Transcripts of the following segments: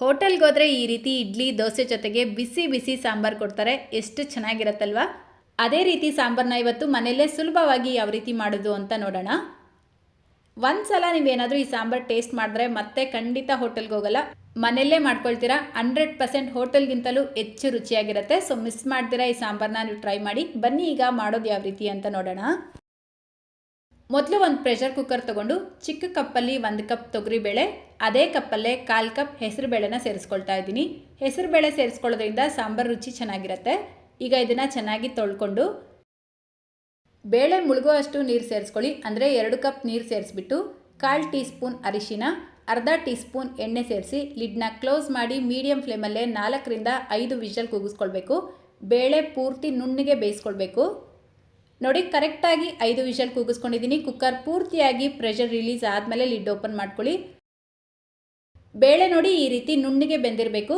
ಹೋಟೆಲ್ಗೆ ಹೋದರೆ ಈ ರೀತಿ ಇಡ್ಲಿ, ದೋಸೆ ಜೊತೆಗೆ ಬಿಸಿ ಬಿಸಿ ಸಾಂಬಾರು ಕೊಡ್ತಾರೆ. ಎಷ್ಟು ಚೆನ್ನಾಗಿರತ್ತಲ್ವಾ? ಅದೇ ರೀತಿ ಸಾಂಬಾರನ್ನ ಇವತ್ತು ಮನೆಯಲ್ಲೇ ಸುಲಭವಾಗಿ ಯಾವ ರೀತಿ ಮಾಡೋದು ಅಂತ ನೋಡೋಣ. ಒಂದು ಸಲ ನೀವೇನಾದರೂ ಈ ಸಾಂಬಾರು ಟೇಸ್ಟ್ ಮಾಡಿದ್ರೆ ಮತ್ತೆ ಖಂಡಿತ ಹೋಟೆಲ್ಗೆ ಹೋಗಲ್ಲ. ಮನೆಯಲ್ಲೇ ಮಾಡ್ಕೊಳ್ತೀರಾ. ಹಂಡ್ರೆಡ್ ಪರ್ಸೆಂಟ್ ಹೋಟೆಲ್ಗಿಂತಲೂ ಹೆಚ್ಚು ರುಚಿಯಾಗಿರುತ್ತೆ. ಸೊ ಮಿಸ್ ಮಾಡ್ತೀರಾ ಈ ಸಾಂಬಾರನ್ನ ನೀವು ಟ್ರೈ ಮಾಡಿ. ಬನ್ನಿ ಈಗ ಮಾಡೋದು ಯಾವ ರೀತಿ ಅಂತ ನೋಡೋಣ. ಮೊದಲು ಒಂದು ಪ್ರೆಷರ್ ಕುಕ್ಕರ್ ತೊಗೊಂಡು ಚಿಕ್ಕ ಕಪ್ಪಲ್ಲಿ ಒಂದು ಕಪ್ ತೊಗರಿಬೇಳೆ ಅದೇ ಕಪ್ಪಲ್ಲೇ ಕಾಲು ಕಪ್ ಹೆಸರುಬೇಳೆನ ಸೇರಿಸ್ಕೊಳ್ತಾ ಇದ್ದೀನಿ. ಹೆಸರುಬೇಳೆ ಸೇರಿಸ್ಕೊಳ್ಳೋದ್ರಿಂದ ಸಾಂಬಾರು ರುಚಿ ಚೆನ್ನಾಗಿರುತ್ತೆ. ಈಗ ಇದನ್ನು ಚೆನ್ನಾಗಿ ತೊಳ್ಕೊಂಡು ಬೇಳೆ ಮುಳುಗುವಷ್ಟು ನೀರು ಸೇರಿಸ್ಕೊಳ್ಳಿ. ಅಂದರೆ ಎರಡು ಕಪ್ ನೀರು ಸೇರಿಸ್ಬಿಟ್ಟು ಕಾಲು ಟೀ ಸ್ಪೂನ್ ಅರಿಶಿನ, ಅರ್ಧ ಟೀ ಸ್ಪೂನ್ ಎಣ್ಣೆ ಸೇರಿಸಿ ಲಿಡ್ನ ಕ್ಲೋಸ್ ಮಾಡಿ ಮೀಡಿಯಂ ಫ್ಲೇಮಲ್ಲೇ ನಾಲ್ಕರಿಂದ ಐದು ವಿಷಲ್ ಕೂಗಿಸ್ಕೊಳ್ಬೇಕು. ಬೇಳೆ ಪೂರ್ತಿ ನುಣ್ಣಗೆ ಬೇಯಿಸ್ಕೊಳ್ಬೇಕು. ನೋಡಿ, ಕರೆಕ್ಟಾಗಿ ಐದು ವಿಷಲ್ ಕೂಗಿಸ್ಕೊಂಡಿದ್ದೀನಿ. ಕುಕ್ಕರ್ ಪೂರ್ತಿಯಾಗಿ ಪ್ರೆಷರ್ ರಿಲೀಸ್ ಆದಮೇಲೆ ಲಿಡ್ ಓಪನ್ ಮಾಡ್ಕೊಳ್ಳಿ. ಬೇಳೆ ನೋಡಿ, ಈ ರೀತಿ ನುಣ್ಣಗೆ ಬೆಂದಿರಬೇಕು.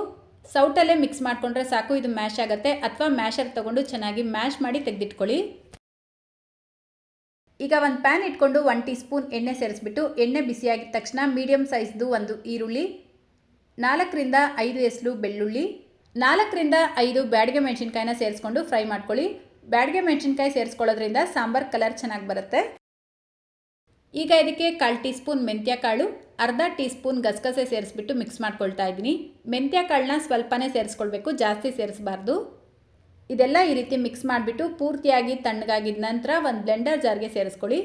ಸೌಟಲ್ಲೇ ಮಿಕ್ಸ್ ಮಾಡಿಕೊಂಡ್ರೆ ಸಾಕು, ಇದು ಮ್ಯಾಶ್ ಆಗುತ್ತೆ. ಅಥವಾ ಮ್ಯಾಶರ್ ತೊಗೊಂಡು ಚೆನ್ನಾಗಿ ಮ್ಯಾಶ್ ಮಾಡಿ ತೆಗೆದಿಟ್ಕೊಳ್ಳಿ. ಈಗ ಒಂದು ಪ್ಯಾನ್ ಇಟ್ಕೊಂಡು ಒನ್ ಟೀ ಸ್ಪೂನ್ ಎಣ್ಣೆ ಸೇರಿಸ್ಬಿಟ್ಟು, ಎಣ್ಣೆ ಬಿಸಿಯಾಗಿದ ತಕ್ಷಣ ಮೀಡಿಯಮ್ ಸೈಜ್ದು ಒಂದು ಈರುಳ್ಳಿ, ನಾಲ್ಕರಿಂದ ಐದು ಎಸ್ಲು ಬೆಳ್ಳುಳ್ಳಿ, ನಾಲ್ಕರಿಂದ ಐದು ಬ್ಯಾಡಿಗೆ ಮೆಣಸಿನ್ಕಾಯಿನ ಸೇರಿಸ್ಕೊಂಡು ಫ್ರೈ ಮಾಡ್ಕೊಳ್ಳಿ. ಬ್ಯಾಡಿಗೆ ಮೆಣಸಿನ್ಕಾಯಿ ಸೇರಿಸ್ಕೊಳ್ಳೋದ್ರಿಂದ ಸಾಂಬಾರ್ ಕಲರ್ ಚೆನ್ನಾಗಿ ಬರುತ್ತೆ. ಈಗ ಇದಕ್ಕೆ ಕಾಲು ಟೀ ಸ್ಪೂನ್ ಮೆಂತ್ಯ ಕಾಳು ಅರ್ಧ ಟೀ ಸ್ಪೂನ್ ಗಸಗಸೆ ಸೇರಿಸ್ಬಿಟ್ಟು ಮಿಕ್ಸ್ ಮಾಡ್ಕೊಳ್ತಾ ಇದ್ದೀನಿ. ಮೆಂತ್ಯ ಕಾಳನ್ನ ಸ್ವಲ್ಪನೇ ಸೇರಿಸ್ಕೊಳ್ಬೇಕು, ಜಾಸ್ತಿ ಸೇರಿಸಬಾರ್ದು. ಇದೆಲ್ಲ ಈ ರೀತಿ ಮಿಕ್ಸ್ ಮಾಡಿಬಿಟ್ಟು ಪೂರ್ತಿಯಾಗಿ ತಣ್ಣಗಾಗಿದ ನಂತರ ಒಂದು ಬ್ಲೆಂಡರ್ ಜಾರ್ಗೆ ಸೇರಿಸ್ಕೊಳ್ಳಿ.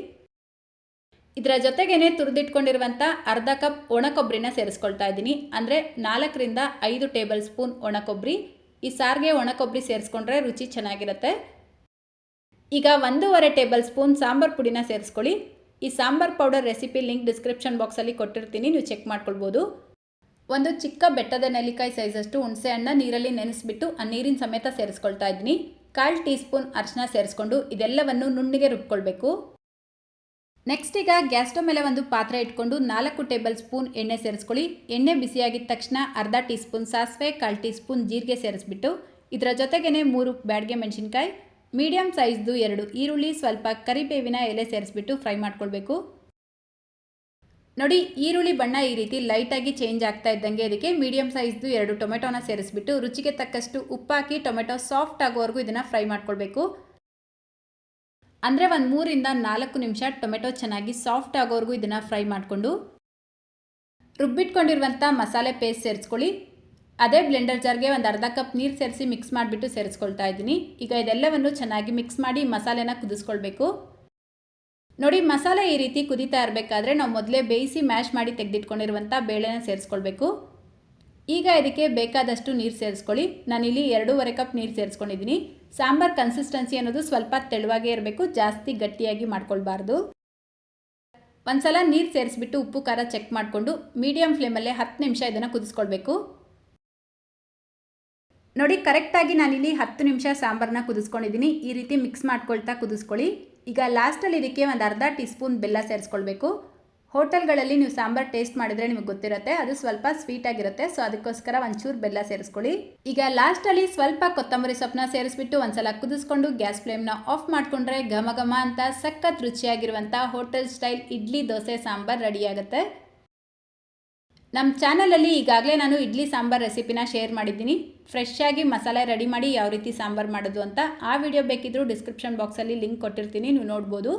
ಇದರ ಜೊತೆಗೇನೆ ತುರಿದಿಟ್ಕೊಂಡಿರುವಂಥ ಅರ್ಧ ಕಪ್ ಒಣ ಕೊಬ್ಬರಿನ ಸೇರಿಸ್ಕೊಳ್ತಾ ಇದ್ದೀನಿ. ಅಂದರೆ ನಾಲ್ಕರಿಂದ ಐದು ಟೇಬಲ್ ಸ್ಪೂನ್ ಒಣ ಕೊಬ್ಬರಿ ಈ ಸಾರಿಗೆ ಒಣ ಕೊಬ್ಬರಿ ಸೇರಿಸ್ಕೊಂಡ್ರೆ ರುಚಿ ಚೆನ್ನಾಗಿರುತ್ತೆ. ಈಗ ಒಂದೂವರೆ ಟೇಬಲ್ ಸ್ಪೂನ್ ಸಾಂಬಾರ್ ಪುಡಿನ ಸೇರಿಸ್ಕೊಳ್ಳಿ. ಈ sambar powder recipe link description ಬಾಕ್ಸಲ್ಲಿ ಕೊಟ್ಟಿರ್ತೀನಿ, ನೀವು ಚೆಕ್ ಮಾಡ್ಕೊಳ್ಬೋದು. ಒಂದು ಚಿಕ್ಕ ಬೆಟ್ಟದ ನೆಲ್ಲಿಕಾಯಿ ಸೈಜಷ್ಟು ಹುಣಸೆ ಹಣ್ಣ ನೀರಲ್ಲಿ ನೆನೆಸಿಬಿಟ್ಟು ಆ ನೀರಿನ ಸಮೇತ ಸೇರಿಸ್ಕೊಳ್ತಾ ಇದ್ದೀನಿ. ಕಾಲು ಟೀ ಸ್ಪೂನ್ ಅರಿಶಿನ ಸೇರಿಸ್ಕೊಂಡು ಇದೆಲ್ಲವನ್ನು ನುಣ್ಣಿಗೆ ರುಬ್ಕೊಳ್ಬೇಕು. ನೆಕ್ಸ್ಟ್ ಈಗ ಗ್ಯಾಸ್ ಸ್ಟವ್ ಮೇಲೆ ಒಂದು ಪಾತ್ರೆ ಇಟ್ಕೊಂಡು ನಾಲ್ಕು ಟೇಬಲ್ ಸ್ಪೂನ್ ಎಣ್ಣೆ ಸೇರಿಸ್ಕೊಳ್ಳಿ. ಎಣ್ಣೆ ಬಿಸಿಯಾಗಿದ್ದ ತಕ್ಷಣ ಅರ್ಧ ಟೀ ಸ್ಪೂನ್ ಸಾಸಿವೆ, ಕಾಲು ಟೀ ಸ್ಪೂನ್ ಜೀರಿಗೆ ಸೇರಿಸ್ಬಿಟ್ಟು, ಇದರ ಜೊತೆಗೇ ಮೂರು ಬ್ಯಾಡ್ಗೆ ಮೆಣಸಿನ್ಕಾಯಿ ಮೀಡಿಯಮ್ ಸೈಜ್ದು ಎರಡು ಈರುಳ್ಳಿ, ಸ್ವಲ್ಪ ಕರಿಬೇವಿನ ಎಲೆ ಸೇರಿಸ್ಬಿಟ್ಟು ಫ್ರೈ ಮಾಡ್ಕೊಳ್ಬೇಕು. ನೋಡಿ, ಈರುಳ್ಳಿ ಬಣ್ಣ ಈ ರೀತಿ ಲೈಟಾಗಿ ಚೇಂಜ್ ಆಗ್ತಾ ಇದ್ದಂಗೆ ಇದಕ್ಕೆ ಮೀಡಿಯಮ್ ಸೈಜ್ದು ಎರಡು ಟೊಮೆಟೊನ ಸೇರಿಸ್ಬಿಟ್ಟು ರುಚಿಗೆ ತಕ್ಕಷ್ಟು ಉಪ್ಪಾಕಿ, ಟೊಮೆಟೊ ಸಾಫ್ಟ್ ಆಗೋವರೆಗೂ ಇದನ್ನು ಫ್ರೈ ಮಾಡ್ಕೊಳ್ಬೇಕು. ಅಂದರೆ ಒಂದು ಮೂರಿಂದ ನಾಲ್ಕು ನಿಮಿಷ ಟೊಮೆಟೊ ಚೆನ್ನಾಗಿ ಸಾಫ್ಟ್ ಆಗೋವರೆಗೂ ಇದನ್ನು ಫ್ರೈ ಮಾಡಿಕೊಂಡು ರುಬ್ಬಿಟ್ಕೊಂಡಿರುವಂಥ ಮಸಾಲೆ ಪೇಸ್ಟ್ ಸೇರಿಸ್ಕೊಳ್ಳಿ. ಅದೇ ಬ್ಲೆಂಡರ್ ಜಾರ್ಗೆ ಒಂದು ಅರ್ಧ ಕಪ್ ನೀರು ಸೇರಿಸಿ ಮಿಕ್ಸ್ ಮಾಡಿಬಿಟ್ಟು ಸೇರಿಸ್ಕೊಳ್ತಾ ಇದ್ದೀನಿ. ಈಗ ಇದೆಲ್ಲವನ್ನು ಚೆನ್ನಾಗಿ ಮಿಕ್ಸ್ ಮಾಡಿ ಮಸಾಲೆನ ಕುದಿಸ್ಕೊಳ್ಬೇಕು. ನೋಡಿ, ಮಸಾಲೆ ಈ ರೀತಿ ಕುದೀತಾ ಇರಬೇಕಾದ್ರೆ ನಾವು ಮೊದಲೇ ಬೇಯಿಸಿ ಮ್ಯಾಶ್ ಮಾಡಿ ತೆಗೆದಿಟ್ಕೊಂಡಿರುವಂಥ ಬೇಳೆನ ಸೇರಿಸ್ಕೊಳ್ಬೇಕು. ಈಗ ಇದಕ್ಕೆ ಬೇಕಾದಷ್ಟು ನೀರು ಸೇರಿಸ್ಕೊಳ್ಳಿ. ನಾನಿಲ್ಲಿ ಎರಡೂವರೆ ಕಪ್ ನೀರು ಸೇರಿಸ್ಕೊಂಡಿದ್ದೀನಿ. ಸಾಂಬಾರ್ ಕನ್ಸಿಸ್ಟೆನ್ಸಿ ಅನ್ನೋದು ಸ್ವಲ್ಪ ತೆಳುವಾಗೇ ಇರಬೇಕು, ಜಾಸ್ತಿ ಗಟ್ಟಿಯಾಗಿ ಮಾಡ್ಕೊಳ್ಬಾರ್ದು. ಒಂದ್ಸಲ ನೀರು ಸೇರಿಸ್ಬಿಟ್ಟು ಉಪ್ಪು, ಖಾರ ಚೆಕ್ ಮಾಡಿಕೊಂಡು ಮೀಡಿಯಮ್ ಫ್ಲೇಮಲ್ಲೇ ಹತ್ತು ನಿಮಿಷ ಇದನ್ನು ಕುದಿಸ್ಕೊಳ್ಬೇಕು. ನೋಡಿ, ಕರೆಕ್ಟಾಗಿ ನಾನಿಲ್ಲಿ ಹತ್ತು ನಿಮಿಷ ಸಾಂಬಾರನ್ನ ಕುದಿಸ್ಕೊಂಡಿದ್ದೀನಿ. ಈ ರೀತಿ ಮಿಕ್ಸ್ ಮಾಡ್ಕೊಳ್ತಾ ಕುದಿಸ್ಕೊಳ್ಳಿ. ಈಗ ಲಾಸ್ಟಲ್ಲಿ ಇದಕ್ಕೆ ಒಂದು ಅರ್ಧ ಟೀ ಸ್ಪೂನ್ ಬೆಲ್ಲ ಸೇರಿಸ್ಕೊಳ್ಬೇಕು. ಹೋಟೆಲ್ಗಳಲ್ಲಿ ನೀವು ಸಾಂಬಾರು ಟೇಸ್ಟ್ ಮಾಡಿದರೆ ನಿಮಗೆ ಗೊತ್ತಿರುತ್ತೆ. ಅದು ಸ್ವಲ್ಪ ಸ್ವೀಟ್ ಆಗಿರುತ್ತೆ. ಸೊ ಅದಕ್ಕೋಸ್ಕರ ಒಂಚೂರು ಬೆಲ್ಲ ಸೇರಿಸ್ಕೊಳ್ಳಿ. ಈಗ ಲಾಸ್ಟಲ್ಲಿ ಸ್ವಲ್ಪ ಕೊತ್ತಂಬರಿ ಸೊಪ್ಪನ್ನ ಸೇರಿಸ್ಬಿಟ್ಟು ಒಂದ್ಸಲ ಕುದಿಸ್ಕೊಂಡು ಗ್ಯಾಸ್ ಫ್ಲೇಮ್ನ ಆಫ್ ಮಾಡಿಕೊಂಡ್ರೆ ಘಮ ಘಮ ಅಂತ ಸಖತ್ ರುಚಿಯಾಗಿರುವಂಥ ಹೋಟೆಲ್ ಸ್ಟೈಲ್ ಇಡ್ಲಿ ದೋಸೆ ಸಾಂಬಾರು ರೆಡಿಯಾಗುತ್ತೆ ನಮ್ಮ ಚಾನಲಲ್ಲಿ ಈಗಾಗಲೇ ನಾನು ಇಡ್ಲಿ ಸಾಂಬಾರ್ ರೆಸಿಪಿನ ಶೇರ್ ಮಾಡಿದ್ದೀನಿ. ಫ್ರೆಶ್ ಆಗಿ ಮಸಾಲೆ ರೆಡಿ ಮಾಡಿ ಯಾವ ರೀತಿ ಸಾಂಬಾರು ಮಾಡೋದು ಅಂತ ಆ ವಿಡಿಯೋ ಬೇಕಿದ್ದರೂ ಡಿಸ್ಕ್ರಿಪ್ಷನ್ ಬಾಕ್ಸಲ್ಲಿ ಲಿಂಕ್ ಕೊಟ್ಟಿರ್ತೀನಿ, ನೀವು ನೋಡ್ಬೋದು.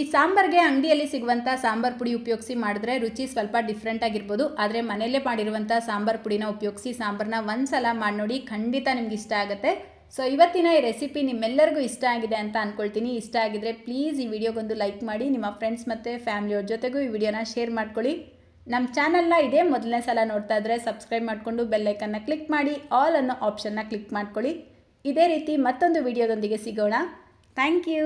ಈ ಸಾಂಬಾರ್ಗೆ ಅಂಗಡಿಯಲ್ಲಿ ಸಿಗುವಂಥ ಸಾಂಬಾರ್ ಪುಡಿ ಉಪಯೋಗಿಸಿ ಮಾಡಿದ್ರೆ ರುಚಿ ಸ್ವಲ್ಪ ಡಿಫ್ರೆಂಟ್ ಆಗಿರ್ಬೋದು. ಆದರೆ ಮನೆಯಲ್ಲೇ ಮಾಡಿರುವಂಥ ಸಾಂಬಾರ್ ಪುಡಿನ ಉಪಯೋಗಿಸಿ ಸಾಂಬಾರನ್ನ ಒಂದು ಸಲ ಮಾಡಿ ನೋಡಿ ಖಂಡಿತ ನಿಮ್ಗೆ ಇಷ್ಟ ಆಗುತ್ತೆ. ಸೊ ಇವತ್ತಿನ ಈ ರೆಸಿಪಿ ನಿಮ್ಮೆಲ್ಲರಿಗೂ ಇಷ್ಟ ಆಗಿದೆ ಅಂತ ಅಂದ್ಕೊಳ್ತೀನಿ ಇಷ್ಟ ಆಗಿದ್ರೆ ಪ್ಲೀಸ್ ಈ ವಿಡಿಯೋಗೊಂದು ಲೈಕ್ ಮಾಡಿ, ನಿಮ್ಮ ಫ್ರೆಂಡ್ಸ್ ಮತ್ತು ಫ್ಯಾಮಿಲಿಯವ್ರ ಜೊತೆಗೂ ಈ ವಿಡಿಯೋನ ಶೇರ್ ಮಾಡ್ಕೊಳ್ಳಿ. ನಮ್ಮ ಚಾನಲ್ನ ಇದೇ ಮೊದಲನೇ ಸಲ ನೋಡ್ತಾ ಇದ್ದರೆ ಸಬ್ಸ್ಕ್ರೈಬ್ ಮಾಡಿಕೊಂಡು ಬೆಲ್ಲೈಕನ್ನ ಕ್ಲಿಕ್ ಮಾಡಿ, ಆಲ್ ಅನ್ನೋ ಆಪ್ಷನ್ನ ಕ್ಲಿಕ್ ಮಾಡ್ಕೊಳ್ಳಿ. ಇದೇ ರೀತಿ ಮತ್ತೊಂದು ವಿಡಿಯೋದೊಂದಿಗೆ ಸಿಗೋಣ. Thank you!